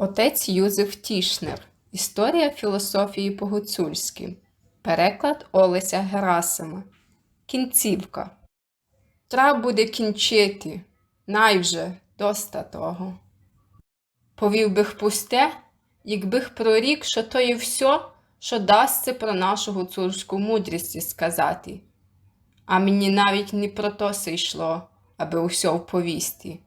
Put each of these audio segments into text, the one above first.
Отець Юзеф Тішнер. Історія філософії по-гуцульськи. Переклад Олеся Герасима. Кінцівка. Треба буде кінчити. Най вже доста того. Повів бих пусте, якбих прорік, що то є все, що дасться про нашу гуцульську мудрість сказати. А мені навіть не про то се йшло, аби усе вповісти.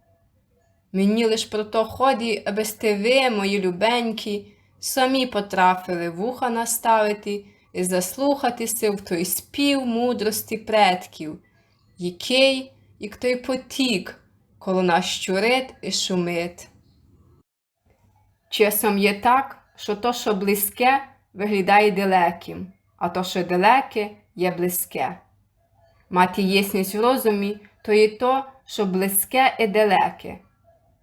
Мені лиш про то ході, аби сте ви, мої любенькі, самі потрафили вуха наставити і заслухатися в той спів мудрості предків, який, як той потік, коло нас щурить і шумить. Часом є так, що то, що близьке, виглядає далеким, а то, що далеке, є близьке. Мати єсність в розумі, то є то, що близьке і далеке.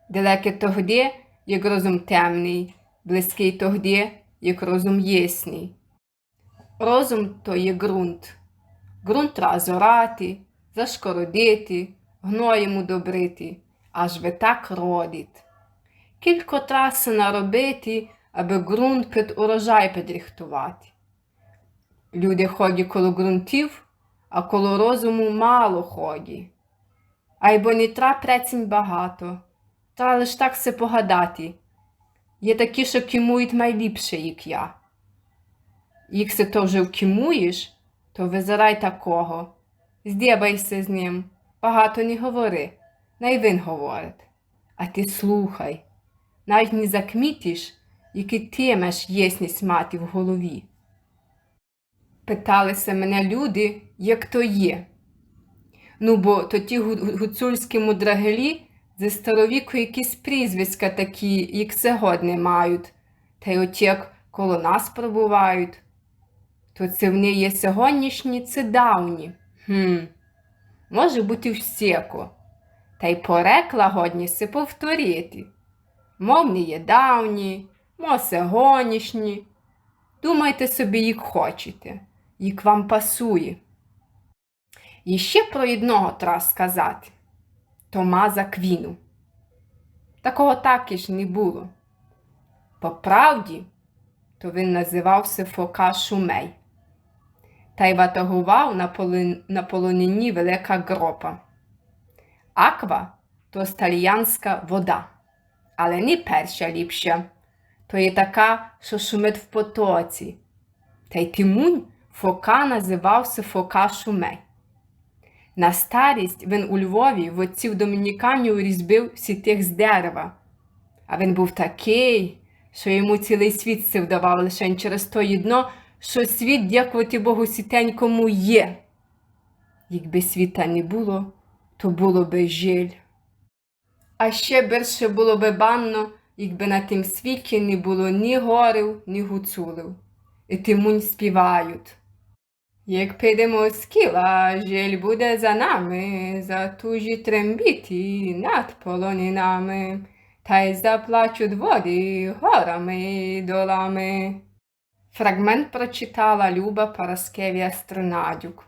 Далеке тогді, як розум темний, близький тогді, як розум єсний. Розум то є ґрунт. Ґрунт треба зорати, зашкородити, гноєм удобрити, аж ви так родить. Кілько траси наробити, аби ґрунт під урожай підрихтувати. Люди ходять коло ґрунтів, а коло розуму мало ході. Айбо не тра прецінь багато, та лиш так се погадати. Є такі, що кімують найліпше, як я. Як се то вже вкімуєш, то визирай такого, здєбайся з ним, багато не говори, най він говорить. А ти слухай, навіть не закмітиш, який ти маєш єсність мати в голові. Питалися мене люди, як то є. Ну, бо то ті гу- гуцульські мудрагелі зі старовіку якісь прізвиська такі, як сьогодні мають, та й от як коло нас пробувають. То це вони є сьогоднішні, це давні. Хм, може бути всяко. Та й порекла годні се повторити. Мовні є давні, мо сьогоднішні. Думайте собі, як хочете, як вам пасує. І ще про одного треба сказати Томаза Квіну. Такого також не було. По правді, то він називався Фока Шумей. Та й ватагував на, полон... на полонині велика гропа. Аква то сталіянська вода, але не перша ліпша. То є така, що шумить в потоці. Та й Тимунь Фока називався Фока Шумей. На старість він у Львові в отців домініканів різьбив сітих з дерева. А він був такий, що йому цілий світ се вдавав лише через то єдно, що світ, дякувати Богу, сітенькому є. Якби світа не було, то було би жиль. А ще більше було би банно, якби на тім світі не було ні горів, ні гуцулів. І тимунь співають. Як підемо з кіла, Жель буде за нами, затужі трембіті над полонинами, та й заплачуть води горами долами. Фрагмент прочитала Люба Параскевія Стринадюк.